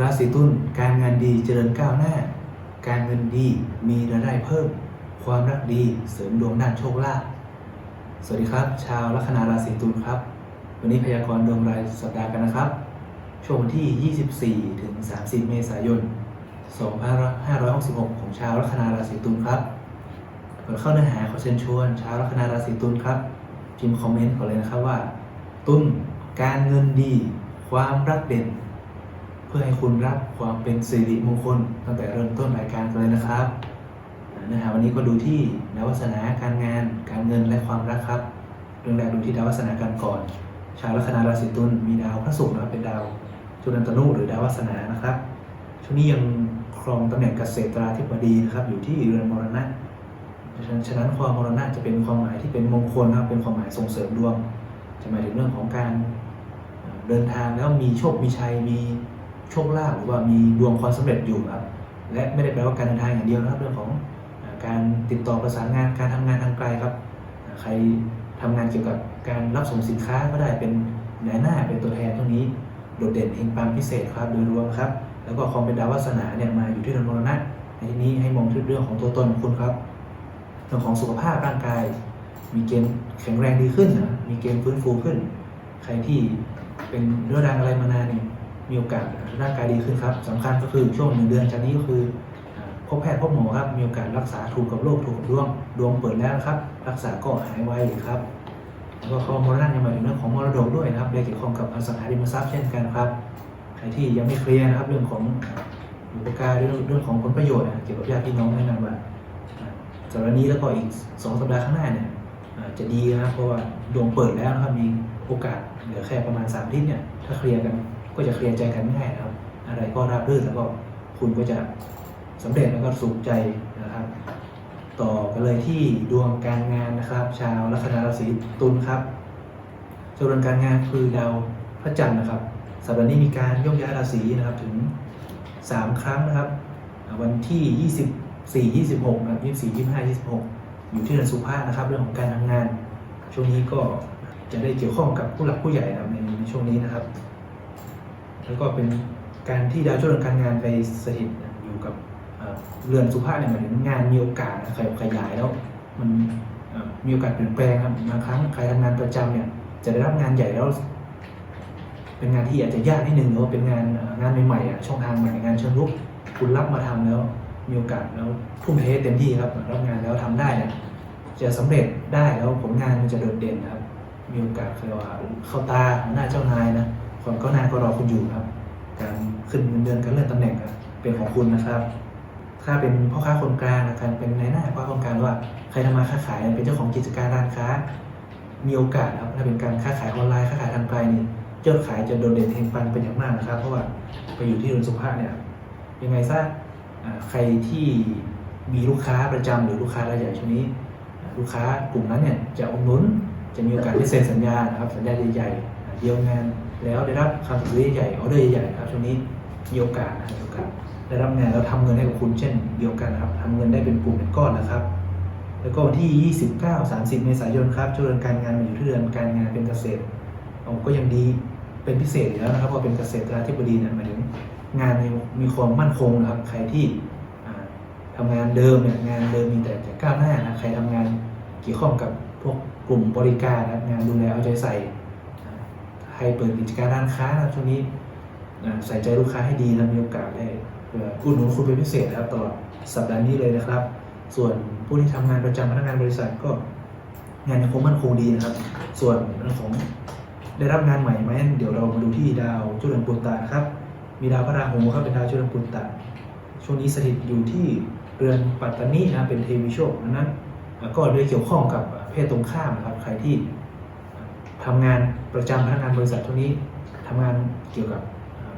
ราศีตุลการงานดีเจริญก้าวหน้า การเงินดีมีรายได้เพิ่ม ความรักดีเสริมดวงด้านโชคลาภสวัสดีครับ ชาวลัคนาราศีตุลครับ วันนี้พยากรณ์ดวงรายสัปดาห์กันนะครับ ช่วงที่ 24 ถึง 30 เมษายน 2566 ของชาวลัคนาราศีตุลครับก่อนเข้าเนื้อหาขอเชิญชวน ชาวลัคนาราศีตุลครับพิมพ์คอมเมนต์ก่อนเลยนะครับว่า ตุลการเงินดี ความรักเด่น เพื่อให้คุณรับความเป็นสิริมงคลตั้งแต่เริ่มต้นรายการกันเลยนะครับเนื้อหาวันนี้ก็ดูที่ดาววาสนาการงาน การเงินและความรักครับ เรื่องแรกดูที่ดาววาสนากันก่อน ชาวลัคนาราศีตุลมีดาวพระศุกร์นะเป็นดาวจุลันตนุหรือดาววาสนานะครับช่วงนี้ยังครองตำแหน่งเกษตราธิบดีนะครับ อยู่ที่เรือนมรณะฉะนั้นฉะนั้นความมรณะจะเป็นความหมายที่เป็นมงคลนะครับเป็นความหมายส่งเสริมดวงจะหมายถึงเรื่องของการเดินทางแล้วมีโชค มีชัย มี โชคลาภหรือว่ามีดวงความสำเร็จอยู่ครับ และไม่ได้แปลว่าการเดินทางอย่างเดียวนะครับเรื่องของการติดต่อประสานงานการทำงานทางไกลครับ ใครทำงานเกี่ยวกับการรับส่งสินค้าก็ได้เป็นนายหน้าเป็นตัวแทนช่วงนี้โดดเด่นเฮงปังพิเศษครับโดยรวมครับ แล้วก็ความเป็นดาววาสนาเนี่ยมาอยู่ที่เรือนมรณะในที่นี้ให้มองที่เรื่องของตัวตนของคุณครับเรื่องของสุขภาพร่างกาย มีเกณฑ์แข็งแรงดีขึ้นนะมีเกณฑ์ฟื้นฟูขึ้น ใครที่เป็นเรื้อรังอะไรมานานเนี่ย มีโอกาสร่างกายดีขึ้นครับสำคัญก็คือช่วงหนึ่งเดือนจากนี้ก็คือพบแพทย์พบหมอครับมีโอกาสรักษาถูกกับโรคถูกกับดวงดวงเปิดแล้วครับ รักษาก็หายไวครับแล้วก็ข้อมรณะยังหมายถึงเรื่องของมรดกด้วยนะครับเกี่ยวข้องกับอสังหาริมทรัพย์เช่นกันครับใครที่ยังไม่เคลียร์นะครับเรื่องของอุปการเรื่องเรื่องของผลประโยชน์นะเกี่ยวกับญาติพี่น้องแนะนำว่าสัปดาห์นี้แล้วก็อีกสองสัปดาห์ข้างหน้าเนี่ยจะดีนะครับเพราะว่าดวงเปิดแล้วนะครับมีโอกาสเหลือแค่ประมาณสามทิตย์เนี่ยถ้าเคลียร์กัน ก็จะเคลียร์ใจกันง่ายนะครับ อะไรก็ราบรื่นแล้วก็คุณก็จะสำเร็จแล้วก็สุขใจนะครับ ต่อกันเลยที่ดวงการงานนะครับ ชาวลัคนาราศีตุลครับส่วนการงานคือดาวพระจันทร์นะครับ สัปดาห์นี้มีการโยกย้ายราศีนะครับถึง 3 ครั้งนะครับ วันที่ 24 26นะครับ24 25 26 อยู่ที่เรือนสุภาพนะครับ เรื่องของการทำงาน ช่วงนี้ก็จะได้เกี่ยวข้องกับผู้หลักผู้ใหญ่นะครับในช่วงนี้นะครับ แล้วก็เป็นการที่ดาวเจ้าเรือนการงานไปสถิตอยู่กับเรือนสุภาพเนี่ยหมายถึงงานมีโอกาสขยขยายแล้วมันมีโอกาสเปลี่ยนแปลงครับบางครั้งใครทำงานประจำเนี่ยจะได้รับงานใหญ่แล้ว เป็นงานที่อาจจะยากนิดนึงหรือว่าเป็นงานงานใหม่ๆอะช่องทางใหม่งานเชิงรุกคุณรับมาทำแล้วมีโอกาสแล้วทุ่มเทเต็มที่ครับรับงานแล้วทำได้เนี่ยจะสำเร็จได้แล้วผลงานมันจะโดดเด่นครับ มีโอกาสเรียกว่าเข้าตาหน้าเจ้านายนะ คนก็นายก็รอคุณอยู่ครับ การขึ้นเงินเดือนการเลื่อนตำแหน่งเป็นของคุณนะครับ ถ้าเป็นพ่อค้าคนกลางนะครับเป็นนายหน้าพ่อค้าคนกลางว่าใครทำมาค้าขายเป็นเจ้าของกิจการร้านค้า มีโอกาสครับถ้าเป็นการค้าขายออนไลน์ค้าขายทางไกลนี่ยอดขายจะโดดเด่นเฮงปังเป็นอย่างมากนะครับ เพราะว่าไปอยู่ที่เรือนสุภาพเนี่ยยังไงซะใครที่มีลูกค้าประจำหรือลูกค้ารายใหญ่ช่วงนี้ ลูกค้ากลุ่มนั้นเนี่ยจะอุดหนุนจะมีโอกาสได้เซ็นสัญญานะครับสัญญาใหญ่ๆอ่เดียวงาน แล้วได้รับคำสั่งซื้อใหญ่ออเดอร์ใหญ่ๆครับช่วงนี้มีโอกาสนะครับมีโอกาสได้รับงานแล้วทำเงินให้กับคุณเช่นเดียวกันครับทำเงินได้เป็นกลุ่มเป็นก้อนนะครับ แล้วก็วันที่ 29 30 เมษายนครับช่วงเดือนการงานมาอยู่ที่เดือนการงานเป็นเกษตรเอาก็ยังดีเป็นพิเศษอยู่แล้วนะครับพราเป็นเกษตรราธิบดีเนี่ยหมายถึงงานมีมีความมั่นคงนะครับ ใครที่อ่าทำงานเดิมเนี่ยงานเดิมมีแต่จะก้าวหน้านะใครทำงานเกี่ยวข้องกับพวกกลุ่มบริการนะงานดูแลเอาใจใส่ ใครเปิดกิจการร้านค้านะครับช่วงนี้ใส่ใจลูกค้าให้ดีนะมีโอกาสได้เพื่อพูดหนุนคุณเป็นพิเศษนะครับตลอดสัปดาห์นี้เลยนะครับ ส่วนผู้ที่ทำงานประจำพนักงานบริษัทก็งานยังคงมั่นคงดีนะครับ ส่วนเรื่องของได้รับงานใหม่ไหมเดี๋ยวเรามาดูที่ดาวจุลปุตตะนะครับ มีดาวพระราหูครับเป็นดาวจุลปุตตะช่วงนี้สถิตอยู่ที่เรือนปัตตานีนะเป็นเทวีโชคดังนั้นก็ด้วยเกี่ยวข้องกับเพศตรงข้ามนะครับใครที่ ทำงานประจำพนักงานบริษัทช่วงนี้ทำงานเกี่ยวกับ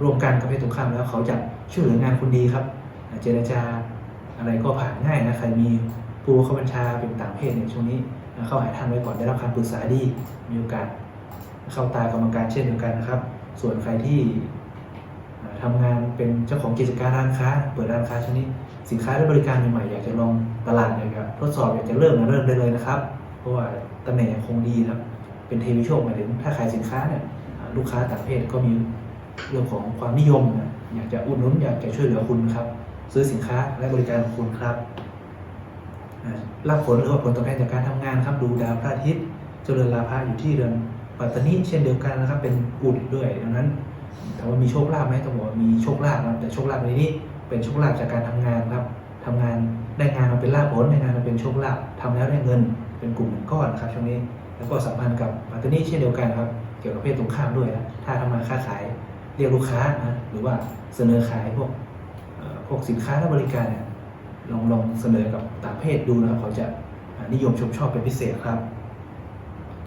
ร่วมกันกับเพศตรงข้ามแล้วเขาจะช่วยเหลืองานคุณดีครับ เจรจาอะไรก็ผ่านง่ายนะใครมีผู้บังคับบัญชาเป็นต่างเพศในช่วงนี้เข้าหาท่านไว้ก่อนได้รับคำปรึกษาดีมีโอกาสเข้าตากรรมการเช่นเดียวกันนะครับ ส่วนใครที่อ่าทำงานเป็นเจ้าของกิจการร้านค้า เปิดร้านค้าชนิดสินค้าและบริการใหม่ๆอยากจะลองตลาดอยากจะทดสอบอยากจะเริ่มมาเริ่มได้เลยนะครับ เพราะว่าตำแหน่งคงดีนะครับ เป็นเทวีโชคหมายถึงถ้าขายสินค้าเนี่ยลูกค้าต่างเพศก็มีเรื่องของความนิยมนะอยากจะอุดหนุนอยากจะช่วยเหลือคุณครับ ซื้อสินค้าและบริการของคุณครับอ่ารับผลหรือว่าผลตอบแทนจากการทำงานครับ ดูดาวพระอาทิตย์เจริญลาภะอยู่ที่เรือนปัตตานีเช่นเดียวกันนะครับ เป็นอุดด้วยดังนั้นถามว่ามีโชคลาภไหมต้องบอกมีโชคลาภนะครับแต่โชคลาภในนี้เป็นโชคลาภจากการทำงานครับทำงานได้งานมาเป็นลาภผลได้งานมาเป็นโชคลาภทำแล้วได้เงิน เป็นกลุ่มก้อนนะครับช่วงนี้ แล้วก็สัมพันธ์กับปัตตานีเช่นเดียวกันครับ เกี่ยวกับเพศตรงข้ามด้วยนะถ้าทำมาค้าขายเรียกลูกค้านะหรือว่าเสนอขายพวกพวกสินค้าและบริการเนี่ยลองลองเสนอกับต่างเพศดูนะครับเขาจะนิยมชมชอบเป็นพิเศษครับ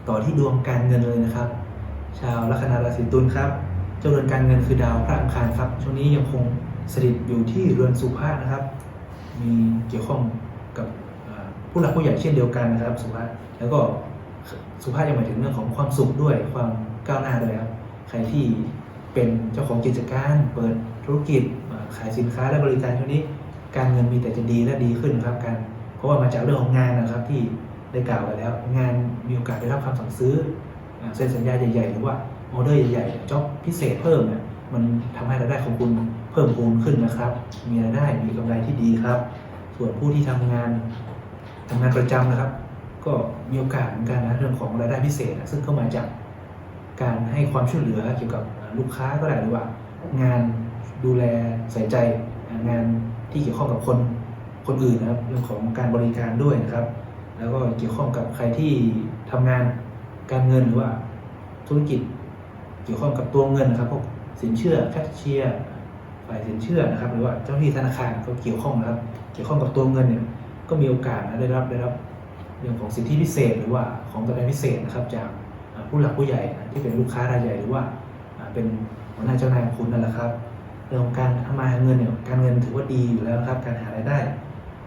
ต่อที่ดวงการเงินเลยนะครับ ชาวลัคนาราศีตุลครับ เจ้าเรือนการเงินคือดาวพระอังคารครับ ช่วงนี้ยังคงสถิตอยู่ที่เรือนสุภาพนะครับ มีเกี่ยวข้องกับผู้หลักผู้ใหญ่เช่นเดียวกันนะครับ สุภาพแล้วก็ สุภาพยังหมายถึงเรื่องของความสุขด้วยความก้าวหน้าด้วยครับใครที่เป็นเจ้าของกิจการเปิดธุรกิจขายสินค้าและบริการช่วงนี้ การเงินมีแต่จะดีและดีขึ้นครับการเพราะว่ามาจากเรื่องของงานนะครับที่ได้กล่าวไปแล้ว งานมีโอกาสได้รับคำสั่งซื้อเซ็นสัญญาใหญ่ๆ หรือว่าออเดอร์ใหญ่ๆจ็อบพิเศษเพิ่มเนี่ยมันทำให้รายได้ของคุณเพิ่มพูนขึ้นนะครับ มีรายได้มีกำไรที่ดีครับ ส่วนผู้ที่ทำงานทำงานประจำนะครับ ก็มีโอกาสเหมือนกันนะเรื่องของรายได้พิเศษนะซึ่งเข้ามาจากการให้ความช่วยเหลือเกี่ยวกับลูกค้าก็ได้หรือว่า งานดูแลใส่ใจงานที่เกี่ยวข้องกับคนคนอื่นนะครับ เรื่องของการบริการด้วยนะครับ แล้วก็เกี่ยวข้องกับใครที่ทำงานการเงินหรือว่าธุรกิจเกี่ยวข้องกับตัวเงินนะครับพวกสินเชื่อแคชเชียร์ฝ่ายสินเชื่อนะครับ หรือว่าเจ้าหน้าที่ธนาคารก็เกี่ยวข้องนะครับ เกี่ยวข้องกับตัวเงินเนี่ยก็มีโอกาสนะได้รับได้รับ เรื่องของสิทธิพิเศษ หรือว่าของตอบแทนพิเศษนะครับจากผู้หลักผู้ใหญ่นะที่เป็นลูกค้ารายใหญ่หรือว่าเป็นหัวหน้าเจ้านายของคุณนั่นแหละครับ เรื่องของการทำมาหาเงินเนี่ยการเงินถือว่าดีอยู่แล้วครับ การหารายได้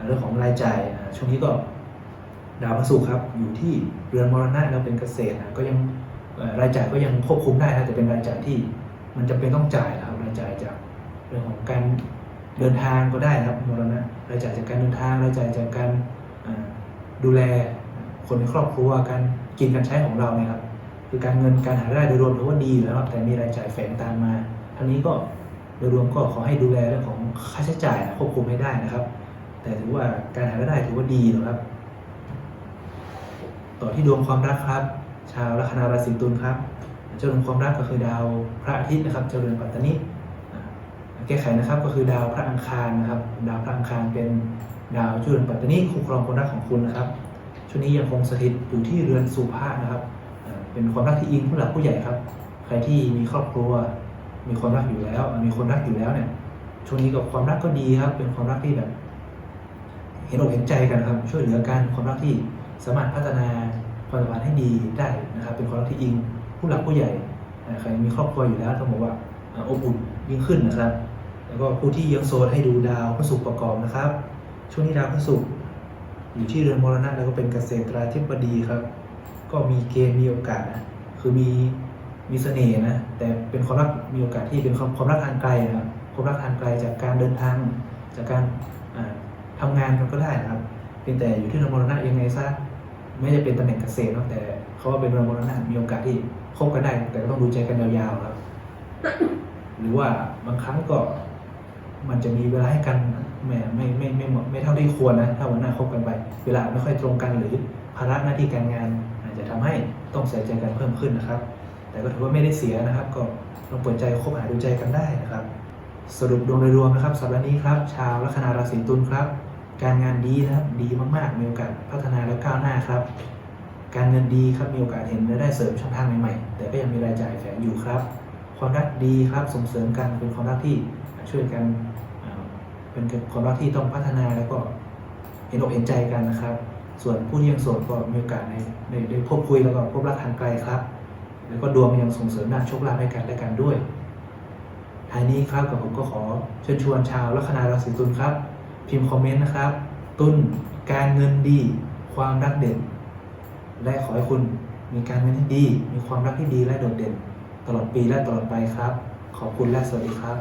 เรื่องของรายจ่ายช่วงนี้ก็ดาวพฤหัสครับอยู่ที่เรือนมรณะแล้วเป็นเกษตรนะก็ยังรายจ่ายก็ยังควบคุมได้นะแต่เป็นรายจ่ายที่มันจำเป็นต้องจ่ายนะครับรายจ่ายจากเรื่องของการเดินทางก็ได้นะครับมรณะรายจ่ายจากการเดินทางรายจ่ายจากการ ดูแลคนในครอบครัวการกินการใช้ของเราเนี่ยครับคือการเงินการหารายได้โดยรวมถือว่าดีอยู่แล้วครับแต่มีรายจ่ายแฝงตามมาทั้งนี้ก็โดยรวมก็ขอให้ดูแลเรื่องของค่าใช้จ่ายควบคุมให้ได้นะครับ แต่ถือว่าการหารายได้ถือว่าดีนะครับ ต่อที่ดวงความรักครับ ชาวลัคนาราศีตุลครับเจ้าดวงความรักก็คือดาวพระอาทิตย์นะครับ เจ้าเรือนปัตตานีแก้ไขนะครับก็คือดาวพระอังคารนะครับ ดาวพระอังคารเป็น ดาวจ้าเรือนปัตตานีคุ้มครองความรักของคุณนะครับช่วงนี้ยังคงสถิตอยู่ที่เรือนสุภาพนะครับ เป็นความรักที่อิงผู้หลักผู้ใหญ่ครับ ใครที่มีครอบครัว มีความรักอยู่แล้ว มีคนรักอยู่แล้วเนี่ย ช่วงนี้กับความรักก็ดีครับ เป็นความรักที่แบบ เห็นอกเห็นใจกันครับ ช่วยเหลือกัน ความรักที่สามารถพัฒนาความสัมพันธ์ให้ดีได้นะครับ เป็นความรักที่อิงผู้หลักผู้ใหญ่ ใครมีครอบครัวอยู่แล้วต้องบอกว่าอบอุ่นยิ่งขึ้นนะครับ แล้วก็ผู้ที่ยังโซนให้ดูดาวพระศุกร์ประกอบนะครับ ช่วงนี้ดาวพระศุกร์อยู่ที่เรือนมรณะแล้วก็เป็นเกษตราธิบดีครับ ก็มีเกณฑ์มีโอกาสนะคือมีมีเสน่ห์นะแต่เป็นความรักมีโอกาสที่เป็นความความรักทางไกลนะครับความรักทางไกลจากการเดินทางจากการอ่าทำงานก็ได้นะครับเพียงแต่อยู่ที่เรือนมรณะยังไงซะไม่ได้เป็นตำแหน่งเกษตรนะแต่เขาว่าเป็นเรือนมรณะมีโอกาสที่คบกันได้ แต่ก็ต้องดูใจกันยาวๆครับหรือว่าบางครั้งก็มันจะมีเวลาให้กัน แมไม่ไม่ไม่ไม่ไม่เท่าที่ควรนะถ้าวันหน้าคบกันไป เวลาไม่ค่อยตรงกันหรือภาระหน้าที่การงาน อาจจะทำให้ต้องใส่ใจกันเพิ่มขึ้นนะครับ แต่ก็ถือว่าไม่ได้เสียนะครับ ก็ลองเปิดใจคบหาดูใจกันได้นะครับ สรุปดวงโดยรวมนะครับสัปดาห์นี้ครับ ชาวลัคนาราศีตุลครับ การงานดีนะครับดีมากๆมีโอกาสพัฒนาและก้าวหน้าครับ การเงินดีครับมีโอกาสเห็นรายได้เสริมช่องทางใหม่ๆแต่ก็ยังมีรายจ่ายแฝงอยู่ครับ ความรักดีครับส่งเสริมกันเป็นความรักที่ช่วยกัน เป็นความรักที่ต้องพัฒนาแล้วก็เห็นอกเห็นใจกันนะครับ ส่วนผู้ที่ยังโสดก็มีโอกาสในได้พบคุยแล้วก็พบรักทางไกลครับ แล้วก็ดวงยังส่งเสริมด้านโชคลาภให้กันและกันด้วยท้ายนี้ครับกับผมก็ขอเชิญชวนชาวลัคนาราศีตุลครับ พิมพ์คอมเมนต์นะครับ ตุนการเงินดี ความรักเด่น และขอให้คุณมีการเงินที่ดี มีความรักที่ดีและโดดเด่น ตลอดปีและตลอดไปครับ ขอบคุณและสวัสดีครับ